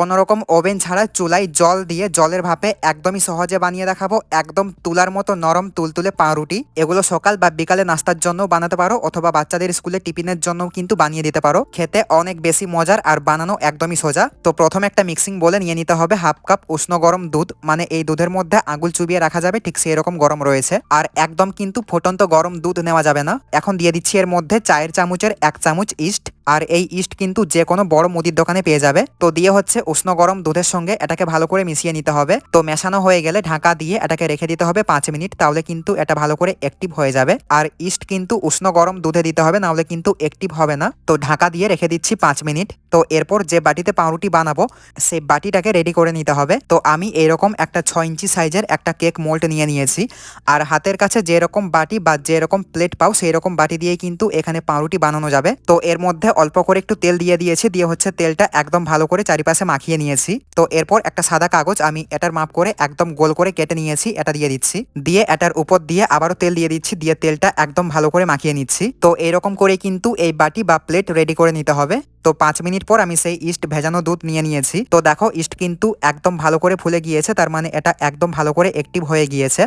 কোনো রকম ওভেন ছাড়া চুলায় জল দিয়ে জলের ভাপে একদমই সহজে বানিয়ে দেখাবো। একদম তুলার মতো নরম তুলতুলে পাউরুটি। এগুলো সকাল বা বিকালে নাস্তার জন্য বানাতে পারো অথবা বাচ্চাদের স্কুলে টিফিনের জন্য কিন্তু বানিয়ে দিতে পারো। খেতে অনেক বেশি মজার আর বানানো একদমই সোজা। তো প্রথমে একটা মিক্সিং বলে নিয়ে নিতে হবে হাফ কাপ উষ্ণ গরম দুধ। মানে এই দুধের মধ্যে আঙুল চুবিয়ে রাখা যাবে, ঠিক সেই রকম গরম রয়েছে। আর একদম কিন্তু ফুটন্ত গরম দুধ নেওয়া যাবে না। এখন দিয়ে দিচ্ছি এর মধ্যে চায়ের চামচের এক চামচ ইস্ট। আর এই ইস্ট কিন্তু যে কোনো বড় মুদির দোকানে পেয়ে যাবে। তো দিয়ে হচ্ছে উষ্ণ গরম দুধের সঙ্গে এটাকে ভালো করে মিশিয়ে নিতে হবে। তো মেশানো হয়ে গেলে ঢাকা দিয়ে এটাকে রেখে দিতে হবে পাঁচ মিনিট, তাহলে কিন্তু এটা ভালো করে অ্যাক্টিভ হয়ে যাবে। আর ইস্ট কিন্তু উষ্ণ গরম দুধে দিতে হবে, নাহলে কিন্তু অ্যাক্টিভ হবে না। তো ঢাকা দিয়ে রেখে দিচ্ছি পাঁচ মিনিট। তো এরপর যে বাটিতে পাউরুটি বানাবো, সেই বাটিটাকে রেডি করে নিতে হবে। তো আমি এরকম একটা ছয় ইঞ্চি সাইজের একটা কেক মোল্ড নিয়ে নিয়েছি। আর হাতের কাছে যেরকম বাটি বা যেরকম প্লেট পাও সেই রকম বাটি দিয়ে কিন্তু এখানে পাউরুটি বানানো যাবে। তো এর মধ্যে অল্প করে একটু তেল দিয়ে দিয়েছি, দিয়ে হচ্ছে তেলটা একদম ভালো করে চারিপাশে মাখিয়ে নিয়েছি। তো এরপর একটা সাদা কাগজ আমি এটার মাপ করে একদম গোল করে কেটে নিয়েছি, এটা দিয়ে দিচ্ছি। দিয়ে এটার উপর দিয়ে আবারও তেল দিয়ে দিচ্ছি, দিয়ে তেলটা একদম ভালো করে মাখিয়ে নিচ্ছি। তো এরকম করে কিন্তু এই বাটি বা প্লেট রেডি করে নিতে হবে। তো পাঁচ মিনিট পর আমি সেই ইস্ট ভেজানো দুধ নিয়ে নিয়েছি। তো দেখো ইস্ট কিন্তু একদম ভালো করে ফুলে গিয়েছে, তার মানে এটা একদম ভালো করে অ্যাক্টিভ হয়ে গিয়েছে।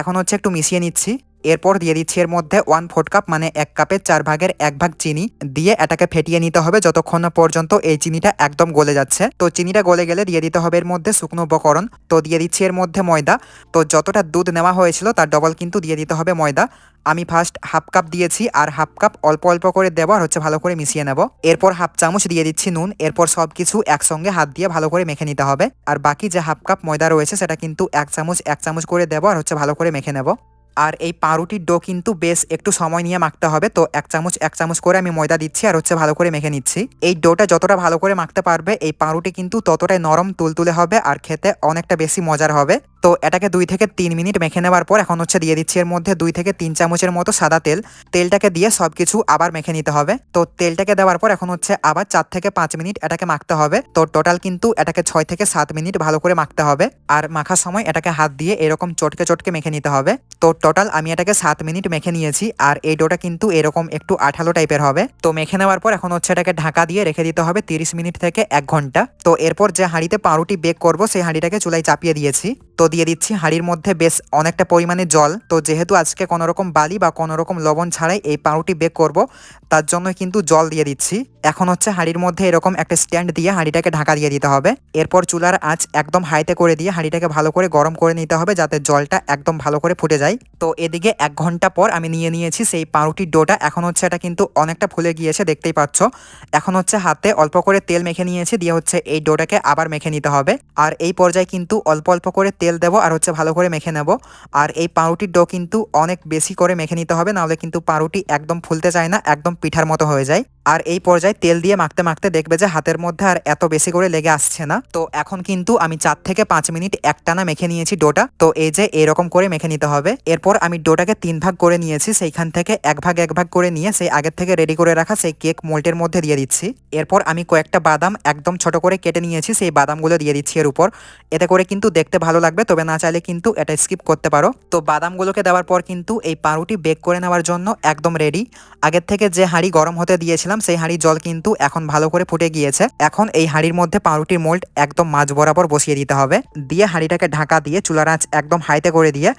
এখন হচ্ছে একটু মিশিয়ে নিচ্ছি। এরপর দিয়ে দিচ্ছি এর মধ্যে ওয়ান ফোর্থ কাপ মানে এক কাপের চার ভাগের এক ভাগ চিনি দিয়ে এটাকে ফেটিয়ে নিতে হবে যতক্ষণ পর্যন্ত এই চিনিটা একদম গলে যাচ্ছে। তো চিনিটা গলে গেলে দিয়ে দিতে হবে এর মধ্যে শুকনো উপকরণ। তো দিয়ে দিচ্ছি এর মধ্যে ময়দা। তো যতটা দুধ নেওয়া হয়েছিল তার ডবল কিন্তু দিয়ে দিতে হবে ময়দা। আমি ফার্স্ট হাফ কাপ দিয়েছি আর হাফ কাপ অল্প অল্প করে দেবো আর হচ্ছে ভালো করে মিশিয়ে নেব। এরপর হাফ চামচ দিয়ে দিচ্ছি নুন। এরপর সব কিছু একসঙ্গে হাত দিয়ে ভালো করে মেখে নিতে হবে। আর বাকি যে হাফ কাপ ময়দা রয়েছে সেটা কিন্তু এক চামচ এক চামচ করে দেবো আর হচ্ছে ভালো করে মেখে নেব। আর এই পাউরুটির ডো কিন্তু বেশ একটু সময় নিয়ে মাখতে হবে। তো এক চামচ এক চামচ করে আমি ময়দা দিচ্ছি আর হচ্ছে ভালো করে মেখে নিচ্ছি। এই ডোটা যতটা ভালো করে মাখতে পারবে, এই পাউরুটি কিন্তু ততটাই নরম, তুলতুলে হবে আর খেতে অনেকটা বেশি মজার হবে। তো এটাকে দুই থেকে তিন মিনিট মেখে নেওয়ার পর এখন হচ্ছে দিয়ে দিচ্ছি এর মধ্যে দুই থেকে তিন চামচের মতো সাদা তেল। তেলটাকে দিয়ে সব কিছু আবার মেখে নিতে হবে। তো তেলটাকে দেওয়ার পর এখন হচ্ছে আবার চার থেকে পাঁচ মিনিট এটাকে মাখতে হবে। তো টোটাল কিন্তু এটাকে ছয় থেকে সাত মিনিট ভালো করে মাখতে হবে। আর মাখার সময় এটাকে হাত দিয়ে এরকম চটকে চটকে মেখে নিতে হবে। তো টোটাল আমি এটাকে সাত মিনিট মেখে নিয়েছি। আর এই ডোটা কিন্তু এরকম একটু আঠালো টাইপের হবে। তো মেখে নেওয়ার পর এখন হচ্ছে এটাকে ঢাকা দিয়ে রেখে দিতে হবে তিরিশ মিনিট থেকে এক ঘণ্টা। তো এরপর যে হাঁড়িতে পাউরুটি বেক করব সেই হাঁড়িটাকে চুলায় চাপিয়ে দিয়েছি। তো দিয়ে দিচ্ছি। হাঁড়ির মধ্যে বেশ অনেকটা পরিমাণে জল। তো যেহেতু আজকে কোনো রকম বালি বা কোনো রকম লবণ ছাড়াই এই পাউরুটি বেক করব, তার জন্য কিন্তু জল দিয়ে দিচ্ছি। এখন হচ্ছে হাঁড়ির মধ্যে এরকম একটা স্ট্যান্ড দিয়ে হাঁড়িটাকে ঢাকা দিয়ে দিতে হবে। এরপর চুলার আঁচ একদম হাইতে করে দিয়ে হাঁড়িটাকে ভালো করে গরম করে নিতে হবে যাতে জলটা একদম ভালো করে ফুটে যায়। তো এদিকে এক ঘণ্টা পর আমি নিয়ে নিয়েছি সেই পাউরুটির ডোটা। এখন হচ্ছে এটা কিন্তু অনেকটা ফুলে গিয়েছে, দেখতেই পাচ্ছ। এখন হচ্ছে হাতে অল্প করে তেল মেখে নিয়েছি, দিয়ে হচ্ছে এই ডোটাকে আবার মেখে নিতে হবে। আর এই পর্যায়ে কিন্তু অল্প অল্প করে তেল দেবো আর হচ্ছে ভালো করে মেখে নেব। আর এই পাউরুটির ডো কিন্তু অনেক বেশি করে মেখে নিতে হবে, নাহলে কিন্তু পাউরুটি একদম ফুলতে চায় না, একদম পিঠার মতো হয়ে যায়। আর এই পর্যায়ে তেল দিয়ে মাখতে মাখতে দেখবে যে হাতের মধ্যে আর এত বেশি করে লেগে আসছে না। তো এখন কিন্তু আমি চার থেকে পাঁচ মিনিট একটানা মেখে নিয়েছি ডোটা। তো এই যে এরকম করে মেখে নিতে হবে। এরপর আমি ডোটাকে তিন ভাগ করে নিয়েছি, সেইখান থেকে এক ভাগ এক ভাগ করে নিয়ে সেই আগের থেকে রেডি করে রাখা সেই কেক মোল্টের মধ্যে দিয়ে দিচ্ছি। এরপর আমি কয়েকটা বাদাম একদম ছোট করে কেটে নিয়েছি, সেই বাদামগুলো দিয়ে দিচ্ছি এর উপর। এতে করে কিন্তু দেখতে ভালো লাগবে তবে না চাইলে কিন্তু এটা স্কিপ করতে পারো। তো বাদামগুলোকে দেওয়ার পর কিন্তু এই পাউরুটি বেক করে নেওয়ার জন্য একদম রেডি আগের থেকে যে হাঁড়ি গরম হতে দিয়েছিলাম, সেই হাঁড়ির জল কিন্তু এখন ভালো করে ফুটে গিয়েছে। এখন এই হাঁড়ির মধ্যে পাউরুটির মোল্ড একদম মাঝ বরাবর বসিয়ে দিতে হবে। দিয়ে হাঁড়িটাকে ঢাকা দিয়ে চুলার আঁচ একদম হাইতে করে দিয়ে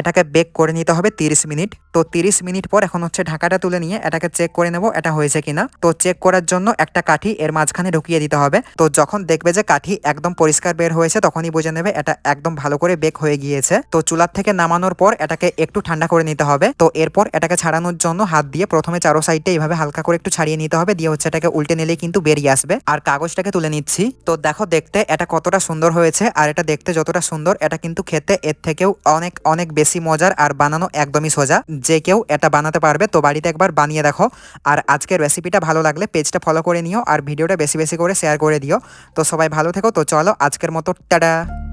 এটাকে বেক করে নিতে হবে তিরিশ মিনিট। তো তিরিশ মিনিট পর এখন হচ্ছে ঢাকাটা তুলে নিয়ে এটাকে চেক করে নেব এটা হয়েছে কিনা। তো চেক করার জন্য একটা কাঠি এর মাঝখানে ঢুকিয়ে দিতে হবে। তো যখন দেখবে যে কাঠি একদম পরিষ্কার বের হয়েছে, তখনই বুঝে নেবে এটা একদম ভালো করে বেক হয়ে গিয়েছে। তো চুলার থেকে নামানোর পর এটাকে একটু ঠান্ডা করে নিতে হবে। তো এরপর এটাকে ছাড়ানোর জন্য হাত দিয়ে প্রথমে চারো সাইডে এইভাবে হালকা করে একটু ছাড়িয়ে নিতে হবে। দিয়ে হচ্ছে এটাকে উল্টে নিলেই কিন্তু বেরিয়ে আসবে। আর কাগজটাকে তুলে নিচ্ছি। তো দেখো দেখতে এটা কতটা সুন্দর হয়েছে। আর এটা দেখতে যতটা সুন্দর, এটা কিন্তু খেতে এর থেকেও অনেক অনেক বেশি মজা মজার আর বানানো একদমই সোজা। যে কেউ এটা বানাতে পারবে, তো বাড়িতে একবার বানিয়ে দেখো। আর আজকের রেসিপিটা ভালো লাগলে পেজটা ফলো করে নিও, আর ভিডিওটা বেশি বেশি করে শেয়ার করে দিও। তো সবাই ভালো থেকো, তো চলো আজকের মতো, টাটা!